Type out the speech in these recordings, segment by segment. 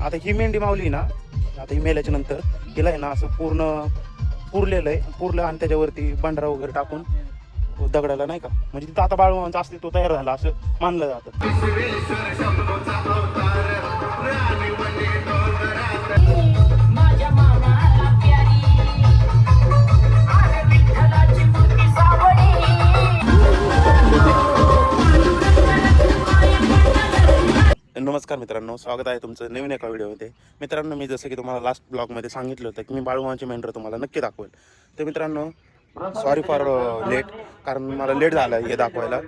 आता ही मेंढी मावली ना आता ही मेल्याच्या नंतर हिला आहे ना असं पूर्ण पुरलेलं आहे पुरलं आणि त्याच्यावरती बंडरा वगैरे टाकून दगडाला नाही का? म्हणजे तिथं आता बाळमामांचं अस्तित्व तयार झाला असं मानलं जातं. नमस्कार मित्रांनो स्वागत आहे तुमचं नवीन एका व्हिडिओमध्ये. मित्रांनो मी जसं की तुम्हाला लास्ट ब्लॉगमध्ये सांगितलं होतं की मी बाळूमाची मेंढर तुम्हाला नक्की दाखवेल. तर मित्रांनो सॉरी फॉर लेट कारण मला लेट झालं आहे हे दाखवायला.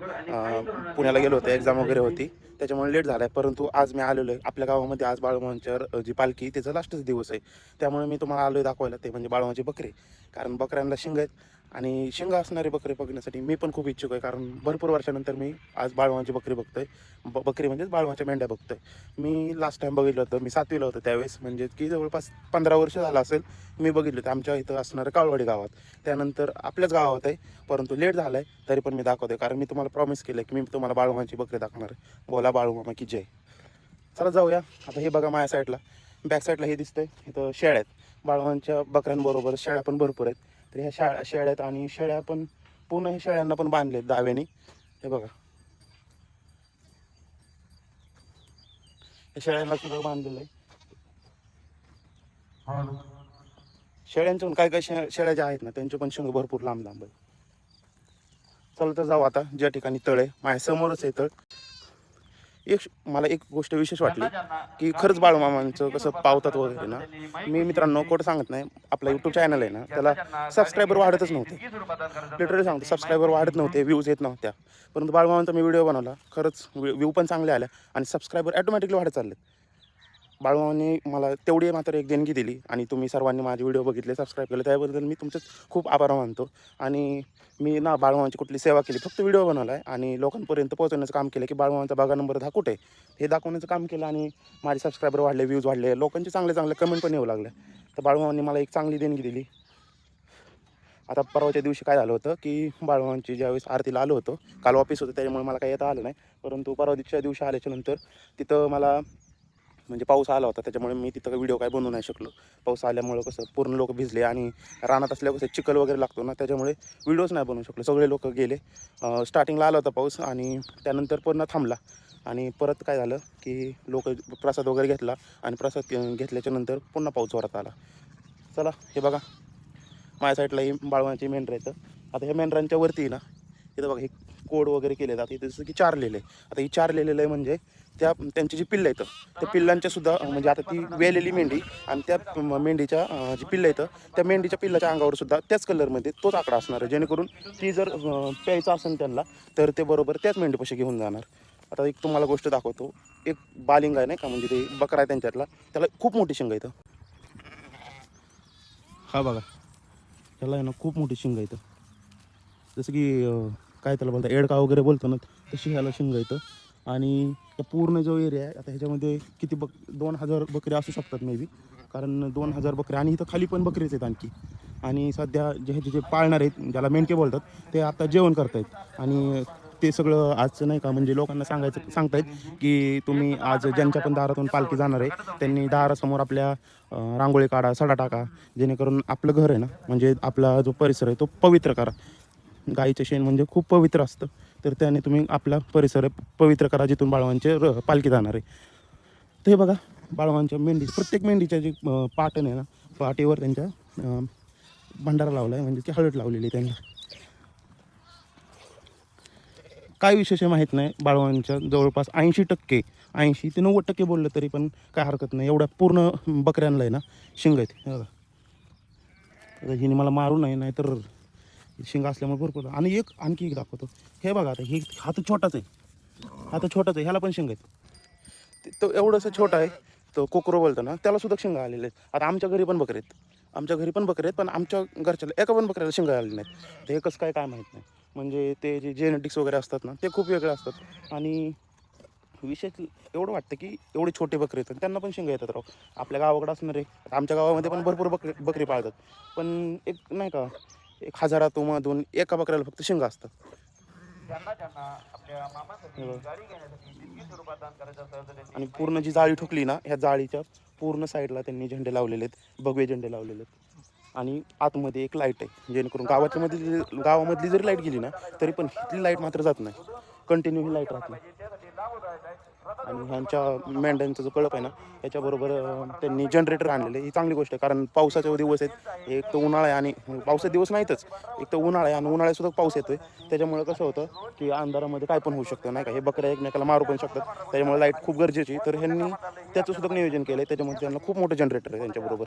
पुण्याला गेलो होतो एक्झाम वगैरे होती. त्याच्यामुळे लेट झाला आहे परंतु आज मी आलेलो आहे. आपल्या गावामध्ये आज बाळूमांच्या जी पालखी तिचा लास्टच दिवस आहे. त्यामुळे मी तुम्हाला आलो आहे दाखवायला ते म्हणजे बाळूमाची बकरी. कारण बकऱ्यांना शिंग आहेत. आणि शिंग असणारी बकरी बघण्यासाठी मी पण खूप इच्छुक आहे कारण भरपूर वर्षानंतर मी आज बाळवांची बकरी बघतोय. ब बकरी म्हणजेच बाळवांच्या मेंढ्या बघतोय. मी लास्ट टाइम बघितलं होतं मी सातवीला होतं त्यावेळेस म्हणजे की जवळपास पंधरा वर्ष झालं असेल मी बघितलं होतं. आमच्या इथं असणारं काळवाडी गावात. त्यानंतर आपल्याच गावात आहे परंतु लेट झालं आहे तरी पण मी दाखवतोय कारण मी तुम्हाला प्रॉमिस केलं की मी तुम्हाला बाळूमाची बकरी दाखवणार. आहे बोला बाळूमामा की जय. चला जाऊया. आता हे बघा माझ्या साईडला बॅक साईडला हे दिसतंय. इथं शेळ्या आहेत. बाळवांच्या बकऱ्यांबरोबर शेळ्या पण भरपूर आहेत. तर ह्या शाळा शेळ्या आहेत आणि शेळ्या पण पूर्ण हे शेळ्यांना पण बांधलेत दाव्याने हे बघा. शेळ्यांना सुद्धा बांधलेलं आहे. शेळ्यांच्या पण काय काय शेळ्या ज्या आहेत ना त्यांचे पण शेंग भरपूर लांब लांब आहे चला तर जाऊ आता ज्या ठिकाणी तळ आहे. माझ्या समोरच आहे तळ. एक मला एक गोष्ट विशेष वाटली की खरंच बाळूमामांचं कसं पावतात वगैरे ना. मी मित्रांनो कोट सांगत नाही आपला यूट्यूब चॅनल आहे ना त्याला सबस्क्रायबर वाढतच नव्हते. लिटरली सांगतो सबस्क्रायबर वाढत नव्हते व्ह्यूज येत नव्हत्या. परंतु बाळूमामांचा मी व्हिडिओ बनवला खरंच व्ह्यू पण चांगले आल्या आणि सबस्क्रायबर ॲटोमॅटिकली वाढत चालले बाळूमामांनी मला तेवढी मात्र एक देणगी दिली आणि तुम्ही सर्वांनी माझे व्हिडिओ बघितले सबस्क्राईब केले. त्याबद्दल मी तुमचं खूप आभार मानतो. आणि मी ना बाळूमामांची कुठली सेवा केली फक्त व्हिडिओ बनवला आहे आणि लोकांपर्यंत पोहोचवण्याचं काम केलं की बाळूमामांचा बागा नंबर दहा कुठे आहे? हे दाखवण्याचं काम केलं आणि माझे सबस्क्रायबर वाढले व्ह्यूज वाढले लोकांचे चांगले चांगले कमेंट पण येऊ लागले. तर बाळूमामांनी मला एक चांगली देणगी दिली. आता परवाच्या दिवशी काय झालं होतं की बाळवांची ज्यावेळेस आरतीला आलो होतो काल ऑफिस होतं त्याच्यामुळे मला काही येता आलं नाही. परंतु परवा दिवशीच्या दिवशी आल्याच्यानंतर तिथं मला म्हणजे पाऊस आला होता त्याच्यामुळे मी तिथं व्हिडिओ काय बनवू नाही शकलो. पाऊस आल्यामुळं कसं पूर्ण लोक भिजले आणि रानात असल्यावर कसं चिखल वगैरे लागतो ना त्याच्यामुळे व्हिडिओज नाही बनवू शकलो. सगळे लोक गेले. स्टार्टिंगला आला होता पाऊस आणि त्यानंतर पूर्ण थांबला. आणि परत काय झालं की लोक प्रसाद वगैरे घेतला आणि प्रसाद घेतल्याच्या नंतर पुन्हा पाऊस जोरात आला. चला हे बघा. माझ्या साईडला ही बाळवांची मेंढरं येतं आता ह्या मेंढरांच्या वरती ना इथं बघा हे कोड वगैरे केले जाते जसं की चार लेले आता ही चार लेलेलं आहे म्हणजे त्या त्यांची जी पिल्लं येतं त्या पिल्लांच्या सुद्धा म्हणजे आता ती वेलेली मेंढी आणि त्या मेंढीच्या जी पिल्लं येतं त्या मेंढीच्या पिल्लाच्या अंगावर सुद्धा त्याच कलरमध्ये तोच आकडा असणार आहे. जेणेकरून ती जर प्यायचं असेल त्यांना तर ते बरोबर त्याच मेंढीपाशी घेऊन जाणार. आता एक तुम्हाला गोष्ट दाखवतो. एक बालिंग आहे नाही का? म्हणजे ते बकरा आहे त्यांच्यातला. त्याला खूप मोठी शिंग येतं हा बघा. त्याला आहे ना खूप मोठी शिंग येतं जसं की काय त्याला बोलतात एडका वगैरे बोलतो ना तशी ह्याला शिंग येतं. आणि पूर्ण जो एरिया आहे आता ह्याच्यामध्ये किती बक दोन हजार बकरी असू शकतात मे बी कारण दोन हजार बकऱ्या आणि इथं खाली पण बकरीच आहेत आणखी. आणि सध्या जे ह्याचे जे पाळणार आहेत ज्याला मेंढके बोलतात ते आता जेवण करतायत. आणि ते सगळं आज नाही का म्हणजे लोकांना सांगायचं सांगतायत की तुम्ही आज ज्यांच्या पण दारातून पालखी जाणार आहे त्यांनी दारासमोर आपल्या रांगोळी काढा सडा टाका. जेणेकरून आपलं घर आहे ना म्हणजे आपला जो परिसर आहे तो पवित्र करा. गाईचं शेण म्हणजे खूप पवित्र असतं. तर त्याने तुम्ही आपला परिसर पवित्र करा जिथून बाळवांचे र पालखी जाणार आहे. तर हे बघा बाळवांच्या मेंढी प्रत्येक मेंढीच्या जी पाटण आहे ना पाटीवर त्यांच्या भंडारा लावला आहे म्हणजे की हळद लावलेली आहे त्यांनी. काय विशेष माहीत नाही बाळवांच्या जवळपास ऐंशी टक्के ऐंशी ते नव्वद टक्के बोललं तरी पण काय हरकत नाही. एवढ्या पूर्ण बकऱ्यांना आहे ना शिंग आहेत. हिने मला मारू नाही नाहीतर शिंग असल्यामुळे भरपूर. आणि एक आणखी एक दाखवतो. हे बघा आता हे हा तर छोटाच आहे. हा तर छोटाच आहे ह्याला पण शिंग आहेत. ते- तो एवढंसं छोटा आहे तो कोकरो बोलतो ना त्याला सुद्धा शिंग आलेले आहेत. आता आमच्या घरी पण बकरे आहेत. आमच्या घरी पण बकरे आहेत पण आमच्या घरच्याला एका पण बकऱ्याला शिंग आलेले नाहीत. ते एकच काय काय माहीत नाही. म्हणजे ते जे जेनेटिक्स वगैरे असतात ना ते खूप वेगळे असतात. आणि विशेष एवढं वाटतं की एवढे छोटे बकरे आहेत त्यांना पण शिंग येतात राव. आपल्या गावाकडे असणारे आता आमच्या गावामध्ये पण भरपूर बकरी बकरी पाळतात. पण एक नाही का एक हजारातून मधून एका बकऱ्याला फक्त शिंग असतं हे. आणि पूर्ण जी जाळी ठोकली ना ह्या जाळीच्या पूर्ण साईडला त्यांनी झेंडे लावलेले आहेत. भगवे झेंडे लावलेले आहेत. आणि आतमध्ये एक लाइट आहे. जेणेकरून गावाच्या मध्ये गावामधली जरी लाइट गेली ना तरी पण इथली लाइट मात्र जात नाही. कंटिन्यू ही लाइट राहते आणि ह्यांच्या मेंढ्यांचा जो कळप आहे ना याच्याबरोबर त्यांनी जनरेटर आणलेले ही चांगली गोष्ट आहे कारण पावसाचे दिवस आहेत एक तर उन्हाळा आहे आणि पावसाचे दिवस नाहीतच. एक तर उन्हाळा आहे आणि उन्हाळ्यातसुद्धा पाऊस येतोय. त्याच्यामुळे कसं होतं की अंधारामध्ये काय पण होऊ शकतं नाही का? हे बकऱ्या एकमेकाला मारू पण शकतात. त्याच्यामुळे लाइट खूप गरजेची तर ह्यांनी त्याचंसुद्धा नियोजन केलं आहे त्याच्यामुळे त्यांना खूप मोठं जनरेटर आहे त्यांच्याबरोबर.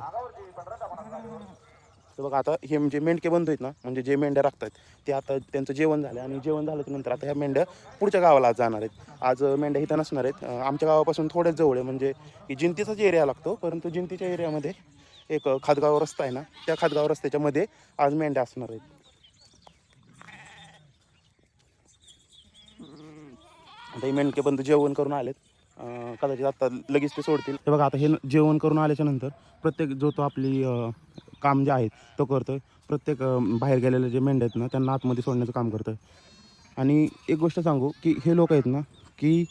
तर बघा आता हे म्हणजे मेंढके बंद आहेत ना म्हणजे जे मेंढ्या राखतात ते आता त्यांचं जेवण झालं आणि जेवण झाल्याच्यानंतर आता ह्या मेंढ्या पुढच्या गावाला आज जाणार आहेत. आज मेंढ्या इथं नसणार आहेत. आमच्या गावापासून थोड्याच जवळ आहे म्हणजे जिंतीचाच एरिया लागतो परंतु जिंतीच्या एरियामध्ये एक खादगाव रस्ता आहे ना त्या खादगाव रस्त्याच्यामध्ये आज मेंढ्या असणार आहेत. आता हे मेंढके बंधू जेवण करून आलेत. कदाचित आता लगेच ते सोडतील. हे बघा आता हे जेवण करून आल्याच्यानंतर प्रत्येक जो तो आपली काम जे आहे तो करतोय. प्रत्येक बाहेर गेलेले जे मेंढ्या आहेत ना त्यांना आतमध्ये सोडण्याचं काम करतोय. आणि एक गोष्ट सांगू की हे लोक आहेत ना की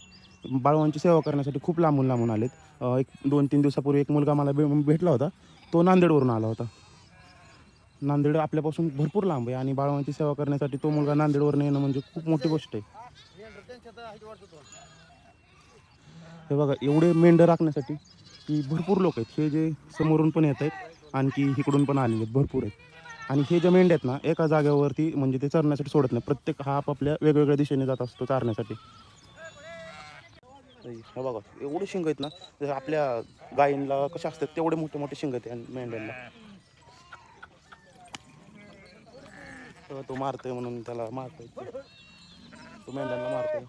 बाळवांची सेवा करण्यासाठी खूप लांबून लांबून आलेत. एक दोन तीन दिवसापूर्वी एक मुलगा मला भे भेटला होता. तो नांदेडवरून आला होता. नांदेड आपल्यापासून भरपूर लांब आहे आणि बाळवांची सेवा करण्यासाठी तो मुलगा नांदेडवरून येणं म्हणजे खूप मोठी गोष्ट आहे. हे बघा एवढे मेंढं राखण्यासाठी की भरपूर लोक आहेत. हे जे समोरून पण येत आहेत आणखी इकडून पण आलेले आहेत भरपूर आहेत. आणि हे ज्या मेंढ्या आहेत ना एका जागेवरती म्हणजे ते चरण्यासाठी सोडत नाही प्रत्येक हा आपापल्या वेगवेगळ्या दिशेने जात असतो चारण्यासाठी. हे बघा एवढे शिंग आहेत ना जर आपल्या गायींला कसे असतात तेवढे मोठे मोठे शिंग आहेत मेंढ्यांना. तो मारतोय म्हणून त्याला मारतोय. तो मेंढ्यांना मारतोय.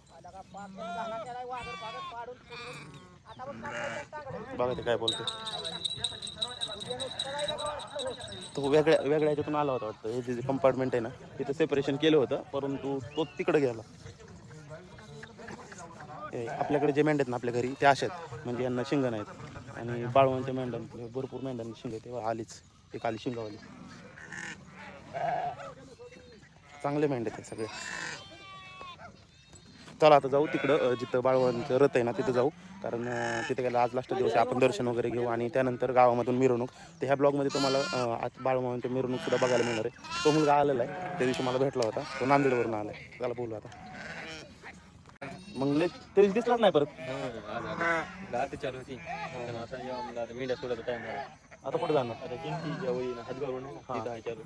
बघा ते काय बोलतो तो वेगळ्या वेगळ्या ह्याच्यातून आला होता वाटतं. हे जे कंपार्टमेंट आहे ना तिथं सेपरेशन केलं होतं परंतु तो तिकडे गेला. हे आपल्याकडे जे मेंढ्या आहेत ना आपल्या घरी ते अशा आहेत. म्हणजे यांना शिंग नाहीत आणि बाळवांच्या मेंढ्यां भरपूर मेंढ्यांना शिंग ते तेव्हा आलीच. एक आली शिंगावाली. चांगले मेंढे आहेत सगळे. चला आता जाऊ तिकडं जिथं बाळवांचं रथ आहे ना तिथं जाऊ कारण तिथे गेलं आज लास्ट दिवस आपण दर्शन वगैरे घेऊ आणि त्यानंतर गावामधून मिरवणूक तर ह्या ब्लॉगमध्ये तुम्हाला आज बाळवांच्या मिरवणूक सुद्धा बघायला मिळणार आहे तो मुलगा आलेला आहे त्या दिवशी मला भेटला होता तो नांदेडवरून आला आहे त्याला बोलू आता मग तरी दिसलाच नाही परत चालू होती आता कुठं जाणार? आता किमतीच्या वळीनं हातगावरून आहे ना, तिथं आहे चालू.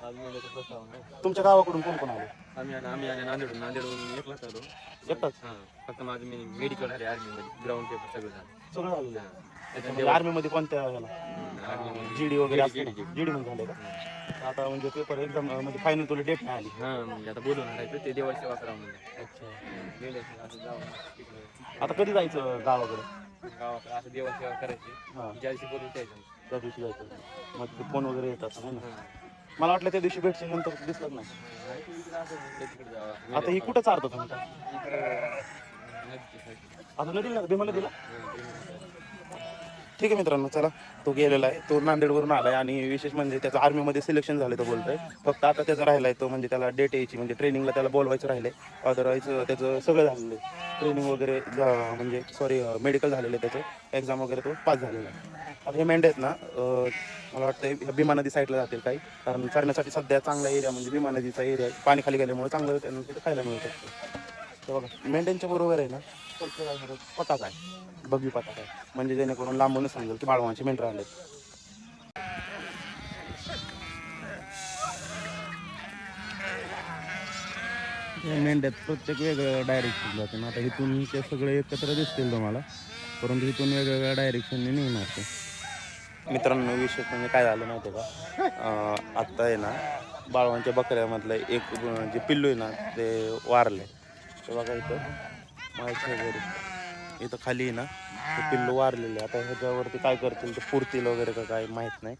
आज मेंढ्याचा प्रस्ताव नाही. तुमच्या गावाकडून कोण कोण आले? आम्ही आणि आम्ही आणि नांदेडून नांदेडवरून एकलाच आलो. एकटाच? हां फक्त माझं मी मेडिकल आहे आर्मीमध्ये ग्राउंड पेपर सगळं झालं. सगळं आलेलं आहे. त्याच्यात म्हणजे आर्मीमध्ये कोणत्या ह्याला? आर्मी जीडी वगैरे असते GD. जीडी मध्ये झाले का? आता म्हणजे पेपर एक्झाम म्हणजे फायनल तुला डेट नाही आली हां म्हणजे आता बोलून राहायचं ते देवाची सेवा करावं म्हणजे असं तिकडे. आता कधी जायचं गावाकडे? गावाकडे असं देवाची सेवा करायची. हां. ज्या दिवशी बोलून यायचं त्या दिवशी जायचं. मग ते फोन वगैरे येतात है ना? मला वाटलं त्या दिवशी भेटशील नंतर दिसलं नाही. आता ही कुठं चारतो तुमचा आता नदीला भीमा नदीला दिला? ठीक आहे मित्रांनो चला. तो गेलेला आहे. तो नांदेडवरून आलाय आणि विशेष म्हणजे त्याचं आर्मीमध्ये सिलेक्शन झालं तो बोलतोय. फक्त आता त्याचा राहिलाय तो म्हणजे त्याला डेट यायची म्हणजे ट्रेनिंगला त्याला बोलवायचं राहिलंय. अदरवाईज त्याचं सगळं झालेलं आहे. ट्रेनिंग वगैरे झा- म्हणजे सॉरी मेडिकल झालेलं आहे त्याचं. एक्झाम वगैरे तो पास झालेला आहे. आता हे मेंढ्या आहेत ना अं, मला वाटतं भीमा नदी साईडला जातील काही. कारण चरण्यासाठी सध्या चांगला एरिया म्हणजे भीमा नदीचा एरिया आहे. पाणी खाली गेल्यामुळे चांगलं त्यांना तिथे खायला मिळतं. तर बघा मेंढ्यांच्या बरोबर आहे ना पटाक आहे. बघी पटाक आहे. म्हणजे जेणेकरून लांबूनच समजेल की बाळवांचे मेंढर आले मेंढ्यात प्रत्येक वेगवेगळ्या डायरेक्शन जाते. आता इथून ते सगळे एकत्र दिसतील तुम्हाला. परंतु इथून वेगवेगळ्या डायरेक्शनने निघणार ते. मित्रांनो विशेष म्हणजे काय झालं माहिती आहे का आत्ता आहे ना बाळवांच्या बकऱ्यामधलं एक जे पिल्लू आहे ना ते वारले ते बघा इथं माझ्या वगैरे इथं खाली आहे ना ते पिल्लू वारलेले आता ह्याच्यावरती काय करतील? ते पुरतील वगैरे का काय माहीत नाही.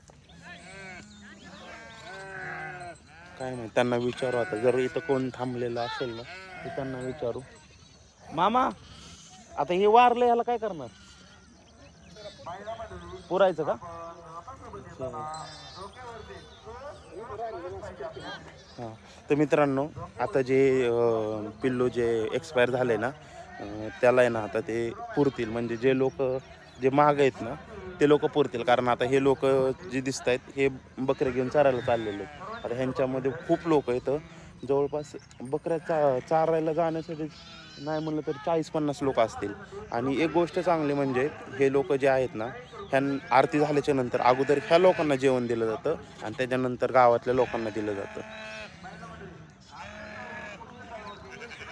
काय नाही त्यांना विचारू आता. जर इथं कोण थांबलेलं असेल ना तर त्यांना विचारू. मामा आता हे वारलं ह्याला काय करणार? पुरायचं का? हां. तर मित्रांनो आता जे पिल्लू जे एक्सपायर झाले ना त्याला आहे ना आता ते पुरतील. म्हणजे जे लोक जे महाग आहेत ना ते लोक पुरतील. कारण आता हे लोक जे दिसत आहेत हे बकरे घेऊन चारायला चाललेले आहेत. आता ह्यांच्यामध्ये खूप लोक आहेत. जवळपास बकऱ्या चा चारायला जाण्यासाठी नाही म्हणलं तर चाळीस पन्नास लोक असतील. आणि एक गोष्ट चांगली म्हणजे हे लोक जे आहेत ना ह्या आरती झाल्याच्यानंतर अगोदर ह्या लोकांना जेवण दिलं जातं आणि त्याच्यानंतर गावातल्या लोकांना दिलं जातं.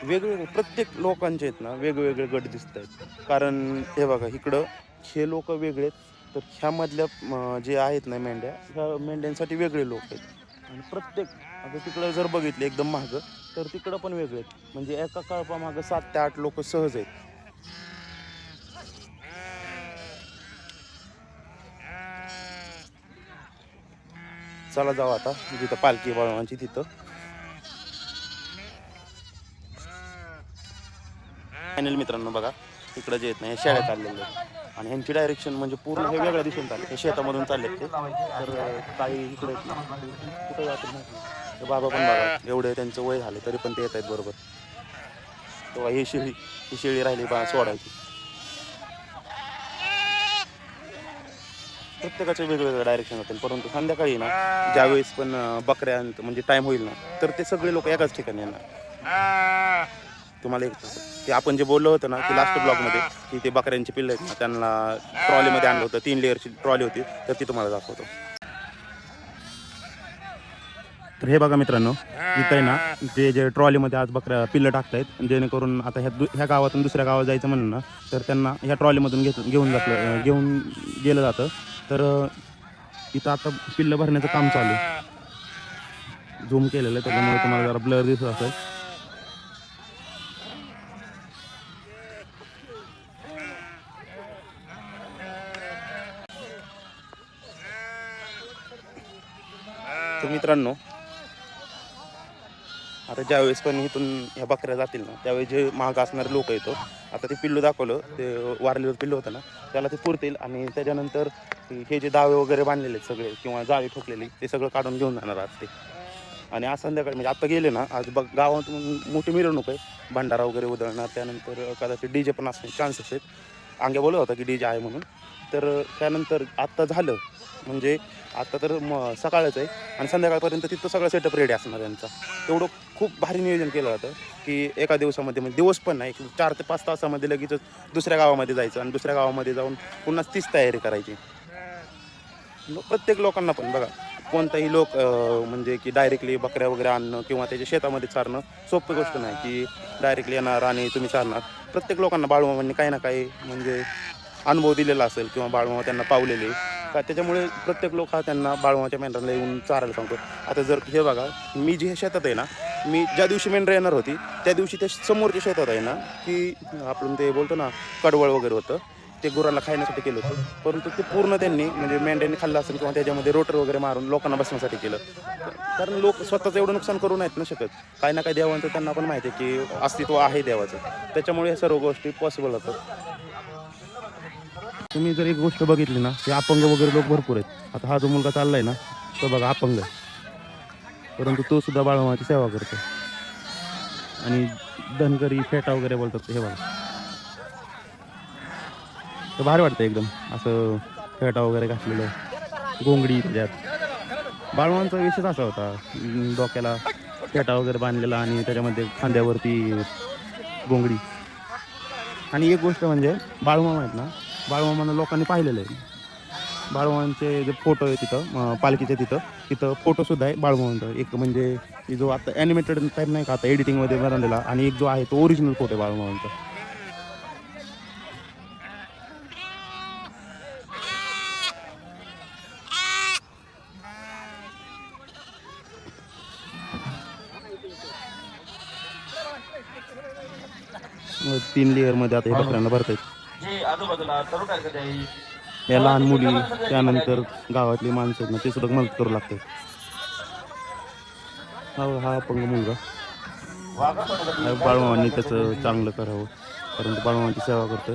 वेगवेगळे प्रत्येक लोकांचे आहेत ना वेगवेगळे गट दिसत आहेत. कारण हे बघा इकडं हे लोक वेगळे आहेत. तर ह्यामधल्या जे आहेत ना मेंढ्या ह्या मेंढ्यांसाठी वेगळे लोक आहेत. आणि प्रत्येक आता तिकडं जर बघितलं एकदम मागं तर तिकडं पण वेगळे आहेत. म्हणजे एका कळपामागं सात ते आठ लोक सहज आहेत. चला जाऊ आता जिथं पालखी बाळवांची तिथं. फायनल मित्रांनो बघा इकडं जे येत नाही शाळेत आलेले आहेत. आणि ह्यांची डायरेक्शन म्हणजे पूर्ण हे वेगळ्या दिशेने चालले हे शेतामधून चालले ते. तर काही इकडे कुठं जात नाही. ते बाबा पण बघा एवढे त्यांचं वय झाले तरी पण ते येत आहेत बरोबर. तेव्हा ही शेळी ही शेळी राहिली बा सोडायची. प्रत्येकाचे वेगवेगळे डायरेक्शन होतील परंतु संध्याकाळी ना ज्यावेळेस पण अं, बकऱ्या म्हणजे टाइम होईल ना तर ते सगळे लोक एकाच ठिकाणी येणार. तुम्हाला एक ते आपण जे बोललो होतं ना की लास्ट ब्लॉगमध्ये की ते बकऱ्यांची पिल्लं आहेत ना त्यांना ट्रॉलीमध्ये आणलं होतं तीन लेअरची ट्रॉली होती तर ती तुम्हाला दाखवतो. तर हे बघा मित्रांनो इथं आहे ना ते जे ट्रॉलीमध्ये आज बकऱ्या पिल्लं टाकतायत जेणेकरून आता ह्या दु ह्या गावातून दुसऱ्या गावात जायचं म्हणलं ना तर त्यांना ह्या ट्रॉलीमधून घेत घेऊन जातलं घेऊन गेलं जातं. तर इथं आता पिल्लं भरण्याचं काम चालू आहे. झूम केलेलं आहे त्याच्यामुळे तुम्हाला जरा ब्लर दिसत असेल. तर मित्रांनो आता ज्यावेळेस पण इथून ह्या बकऱ्या जातील ना त्यावेळी जे महाग असणारे लोक येतो आता ते पिल्लू दाखवलं ते वारलेलं पिल्लू होतं ना त्याला ते पुरतील आणि त्याच्यानंतर हे जे दावे वगैरे बांधलेले आहेत सगळे किंवा जाळी ठोकलेली ते सगळं काढून घेऊन जाणार आज ते. आणि आज संध्याकाळी म्हणजे आता गेले ना आज बघ गावातून मोठी मिरवणूक आहे. भंडारा वगैरे उधळणार त्यानंतर कदाचित डी जे पण असण्याचे चान्सेस आहेत. अंग्या बोलत होता की डी जे आहे म्हणून. तर त्यानंतर आत्ता झालं म्हणजे आता तर म सकाळच आहे. आणि संध्याकाळपर्यंत तिथं सगळं सेटअप रेडी असणार त्यांचा एवढं खूप भारी नियोजन केलं जातं की एका दिवसामध्ये म्हणजे दिवस पण नाही चार ते पाच तासामध्ये लगेच दुसऱ्या गावामध्ये जायचं आणि दुसऱ्या गावामध्ये जाऊन पुन्हा तीच तयारी करायची. प्रत्येक लोकांना पण बघा कोणताही लोक म्हणजे की डायरेक्टली बकऱ्या वगैरे आणणं किंवा त्याच्या शेतामध्ये चारणं सोपी गोष्ट नाही की डायरेक्टली येणार आणि तुम्ही चारणार. प्रत्येक लोकांना बाळमामांनी काही ना काही म्हणजे अनुभव दिलेला असेल किंवा बाळमामा त्यांना पावलेले. का त्याच्यामुळे प्रत्येक लोक हा त्यांना बाळवाच्या मेंढराला येऊन चारायला सांगतो. आता जर हे बघा मी जे शेतात आहे ना मी ज्या दिवशी मेंढरा येणार होती त्या दिवशी त्या समोरच्या शेतात आहे ना की आपण ते बोलतो ना कडवळ वगैरे होतं ते गुरांना खाण्यासाठी केलं होतं. परंतु ते पूर्ण त्यांनी म्हणजे मेंढ्यांनी खाल्लं असेल किंवा त्याच्यामध्ये रोटर वगैरे मारून लोकांना बसण्यासाठी केलं. कारण लोक स्वतःचं एवढं नुकसान करू नाहीत ना शकत. काही ना काही देवांचं त्यांना पण माहिती आहे की अस्तित्व आहे देवाचं. त्याच्यामुळे या सर्व गोष्टी पॉसिबल होतात. तुम्ही जर एक गोष्ट बघितली ना की अपंग वगैरे लोक भरपूर आहेत. आता हा जो मुलगा चाललाय ना तो बघा अपंग आहे. परंतु तो सुद्धा बाळमाची सेवा करतो आणि धनगरी फेटा वगैरे बोलतात हे बघा. तर भारी वाटतं एकदम. असं फेटा वगैरे घातलेलं. गोंगडी त्याच्यात बाळवांचा विषयच असा होता डोक्याला फेटा वगैरे बांधलेला आणि त्याच्यामध्ये खांद्यावरती गोंगडी. आणि एक गोष्ट म्हणजे बाळूमामा आहेत ना बाळूमामांना लोकांनी पाहिलेलं आहे. बाळूमामांचे जे फोटो आहे तिथं पालखीचे तिथं तिथं फोटोसुद्धा आहे बाळूमामांचा. एक म्हणजे जो आता ॲनिमेटेड टाईप नाही का आता एडिटिंगमध्ये बनवलेला आणि एक जो आहे तो ओरिजिनल फोटो आहे बाळूमामांचा. तीन लेअरमध्ये आता हे बकऱ्यांना भरतायत या लहान मुली त्यानंतर गावातली माणसं ना ते सुद्धा मदत करू लागते हा हा अपंग मुलगा. बाळमावांनी त्याचं चांगलं करावं कारण बाळमावांची सेवा करतोय.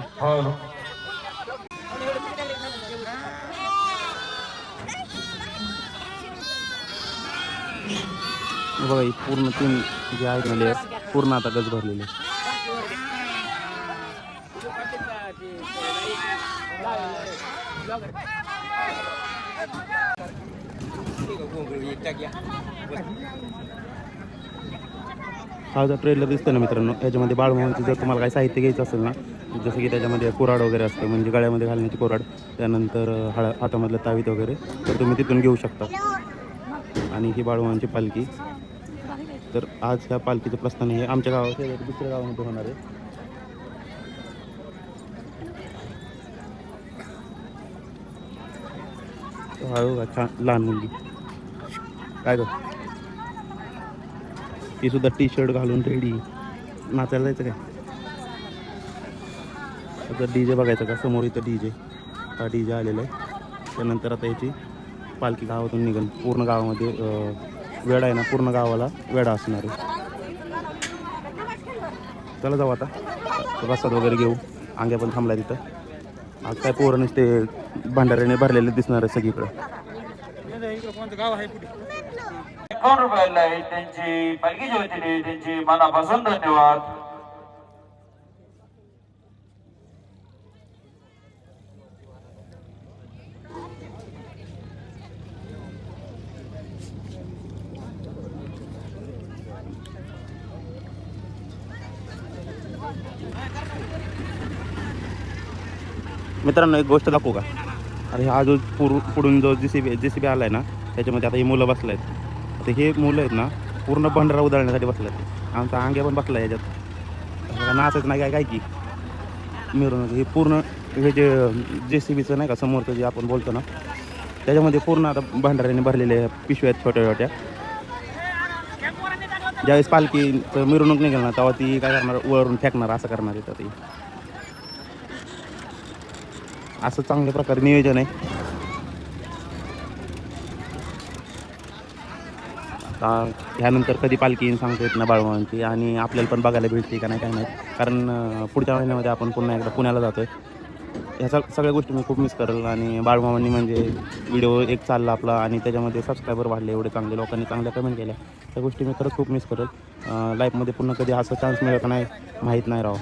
बघा पूर्ण तीन जे आहेत पूर्ण आता गज भरलेले हा जो ट्रेलर दिसतो ना मित्रांनो याच्यामध्ये बाळमोहनचं जर तुम्हाला काही साहित्य घ्यायचं असेल ना जसं की त्याच्यामध्ये कुराड वगैरे असतं म्हणजे गळ्यामध्ये घालण्याची कुराड त्यानंतर हळ हातामधलं तावीत वगैरे तर तुम्ही तिथून घेऊ शकता. आणि ही बाळमोहनची पालखी. तर आज ह्या पालखीचं प्रस्थान हे आमच्या गावात दुसऱ्या गावामध्ये होणार आहे. हळू का छान लहान मुलगी. काय ग? ती सुद्धा टी शर्ट घालून रेडी नाचायला जायचं काय? आता डी जे बघायचं का? समोर इथं डी जे हा डी जे आलेला आहे. त्यानंतर आता याची पालखी गावातून निघन. पूर्ण गावामध्ये वेडा आहे ना पूर्ण गावाला वेडा असणार आहे. चला जाऊ आता. प्रसाद वगैरे घेऊ. अंग्या पण थांबला तिथं. आज काय पोरं नसते भांडाऱ्याने भरलेले दिसणार आहे सगळीकडे. एकावन्न रुपयाला आहे त्यांची पालखीच्या वतीने त्यांची. मनापासून धन्यवाद. मित्रांनो एक गोष्ट दाखवू का? अरे हा जो पूर पुढून जो जे C B J C B आला आहे ना त्याच्यामध्ये आता ही मुलं बसले आहेत आता हे मुलं आहेत ना पूर्ण भंडारा उधळण्यासाठी बसले आहेत आमचा आंग्या पण बसला आहे याच्यात नाचत नाही काय काय की? मिरवणूक. हे पूर्ण हे जे जे सी बीचं नाही का समोरचं जे आपण बोलतो ना त्याच्यामध्ये पूर्ण आता भंडाऱ्याने भरलेले पिशव्या आहेत छोट्या छोट्या. ज्यावेळेस पालखीचं मिरवणूक निघेल ना तेव्हा ती काय करणार वरून फेकणार असं करणार आहे ती असं चांगल्या प्रकारे नियोजन आहे. आता ह्यानंतर कधी पालखी येईन सांगता येत ना बाळमामांची. आणि आपल्याला पण बघायला भेटते का नाही काय नाही कारण पुढच्या महिन्यामध्ये आपण पुन्हा एकदा पुण्याला जातो आहे ह्या सग सगळ्या गोष्टी मी खूप मिस करेल. आणि बाळमामांनी म्हणजे व्हिडिओ एक चालला आपला आणि त्याच्यामध्ये सबस्क्रायबर वाढले एवढे चांगले लोकांनी चांगल्या कमेंट केल्या. त्या गोष्टी मी खरंच खूप मिस करेल. लाईफमध्ये पुन्हा कधी असं चान्स मिळेल का नाही माहीत नाही राव.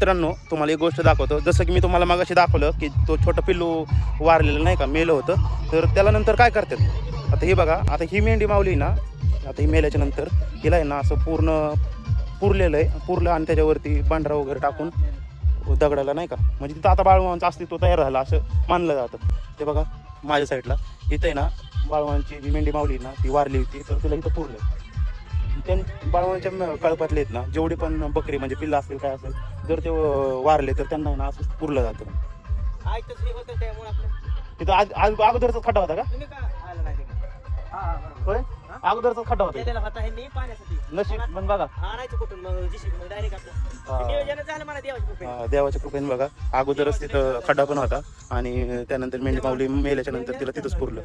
मित्रांनो तुम्हाला एक गोष्ट दाखवतो. जसं की मी तुम्हाला मागाशी दाखवलं की तो छोटं पिल्लू वारलेलं नाही का मेलं होतं. तर त्याला नंतर काय करतात? आता हे बघा आता ही मेंढी मावली ना आता ही मेल्याच्या नंतर हिला आहे ना असं पूर्ण पुरलेलं आहे पुरलं आणि त्याच्यावरती पांढरा वगैरे टाकून दगडाला नाही का म्हणजे तिथं आता बाळमामांचं अस्तित्व तयार झाला असं मानलं जातं. ते बघा माझ्या साईडला इथं आहे ना बाळवांची जी मेंढी मावली ना ती वारली होती तर तिला इथं पुरलं त्या बाळवांच्या कळपातले आहेत ना जेवढे पण बकरी म्हणजे पिल्ला असतील काय असेल जर ते वारले तर त्यांना ना असं पुरलं जातं. तिथं आज आज अगोदरचा खड्डा होता का? होय? अगोदरचा खड्डा होता. नशीब पण बघा. हा. देवाच्या कृपेने. बघा. अगोदरच तिथं खड्डा पण होता आणि त्यानंतर मेंढी माऊली मेल्याच्या नंतर तिला तिथंच पुरलं.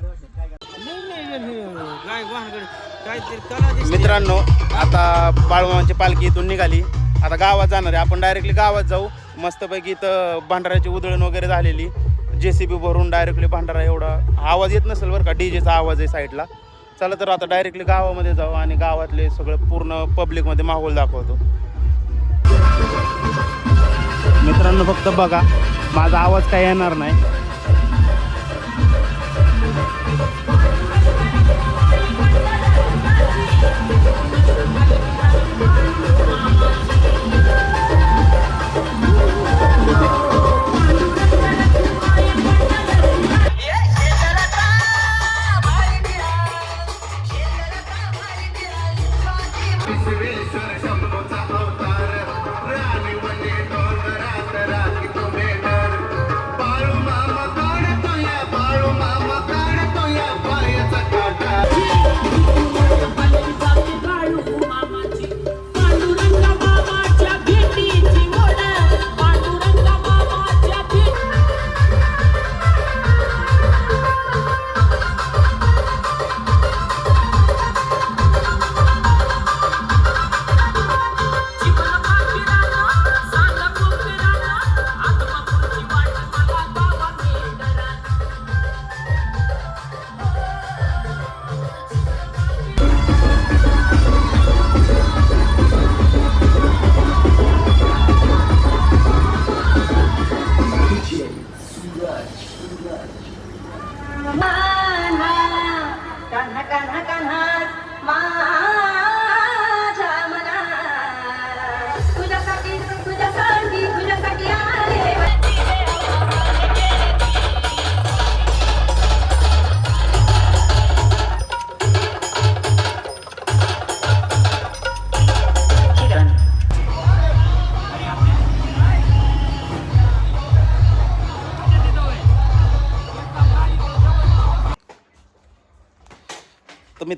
मित्रांनो आता बाळमामांची पालखी इथून निघाली. आता गावात जाणार आहे. आपण डायरेक्टली गावात जाऊ. मस्तपैकी इथं भांडाराची उधळण वगैरे झालेली. जे सी बी भरून डायरेक्टली भांडारा एवढा आवाज येत नसेल बरं का? डी जेचा आवाज आहे साईडला चला तर आता डायरेक्टली गावामध्ये जाऊ आणि गावातले सगळं पूर्ण पब्लिकमध्ये माहोल दाखवतो. मित्रांनो फक्त बघा माझा आवाज काय येणार नाही.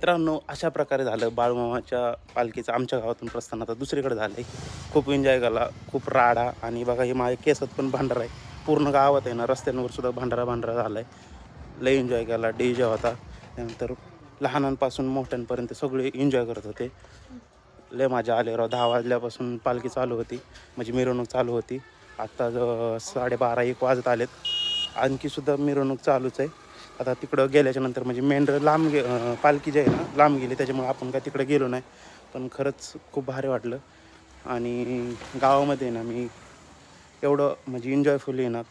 मित्रांनो अशा प्रकारे झालं. बाळूमामाच्या पालखीचं आमच्या गावातून प्रस्थान आता दुसरीकडे झालं आहे खूप एन्जॉय झाला खूप राडा आणि बघा हे माझ्या केसात पण भांडारा आहे. पूर्ण गावात आहे ना रस्त्यांवर सुद्धा भांडारा भांडारा झाला आहे लय एन्जॉय केला डी जे होता. त्यानंतर लहानांपासून मोठ्यांपर्यंत सगळे एन्जॉय करत होते. लय मजा आली. राव दहा वाजल्यापासून पालखी चालू होती. म्हणजे मिरवणूक चालू होती. आत्ता ज- साडेबारा एक वाजत आलेत. आणखी सुद्धा मिरवणूक चालूच आहे. आता तिकडं गेल्याच्यानंतर म्हणजे मेंढर लांब गे पालखी जी आहे ना लांब गेली त्याच्यामुळे आपण काय तिकडं गेलो नाही. पण खरंच खूप भारी वाटलं. आणि गावामध्ये ना मी एवढं म्हणजे एन्जॉयफुल आहे ना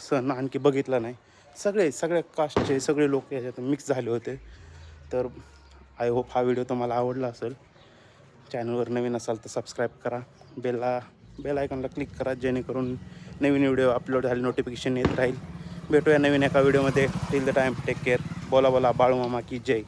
सण आणखी बघितला नाही. सगळे सगळ्या कास्टचे सगळे लोक याच्यात मिक्स झाले होते. तर आय होप हा व्हिडिओ तुम्हाला आवडला असेल. चॅनलवर नवीन असाल तर सबस्क्राईब करा. बेलला बेल आयकॉनला क्लिक करा जेणेकरून नवीन व्हिडिओ अपलोड झाले नोटिफिकेशन येत राहील. भेटूया नवीन एका व्हिडिओमध्ये. Till the time take care बोला बोला बाळूमामा की जय.